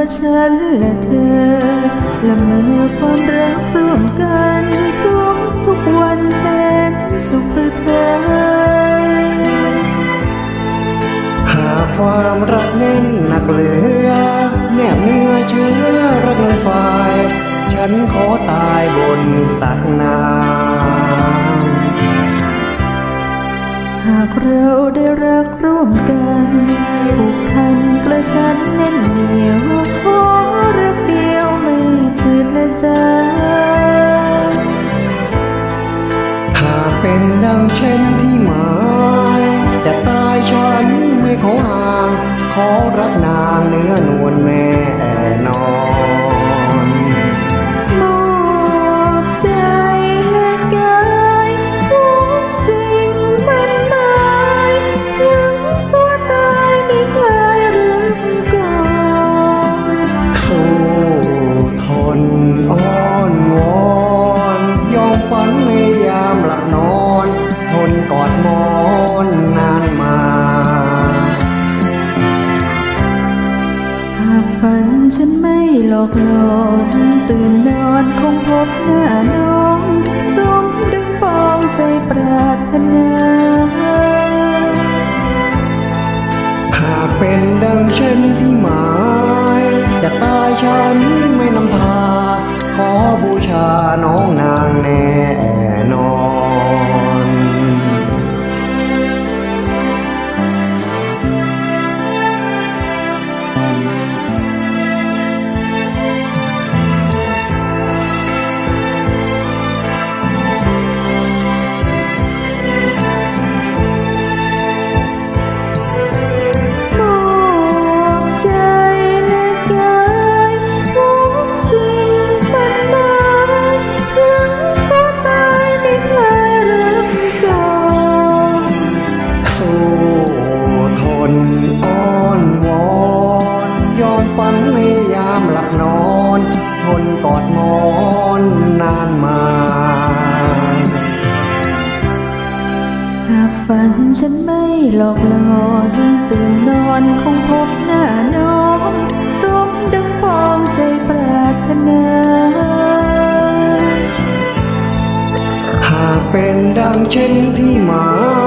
ว่าฉันและเธอละเมอความรักร่วมกันทุกทุกวันแสนสุขหรือเธอหาความรักแน่นหนักเหลือ แนบเนื้อเชื้อรักเงินฝ่ายฉันขอตายบนตักน้ำากเราได้รักร่วมกันผูกพันกระชันแน่นเหนียวขอรักเดียวไม่จืดและจางหากเป็นดังเช่นที่หมายแต่ตายฉันไม่ขอห่าง ขอรักนางเนื้อนวลแม่นอน หลอกหลอนตื่นนอนคงพบหน้าน้องสมดึงปองใจปรารถนาหากเป็นดังเช่นที่หมายจะตายฉันไม่นำพา ขอบูชาน้องนางแน่นอน ฝันในยามหลับนอนทนกอดหมอนนานมา หากฝันฉันไม่หลอกหลอนตื่นนอนคงพบหน้าน้องสมดังปองใจปรารถนา หากเป็นดังเช่นที่หมาย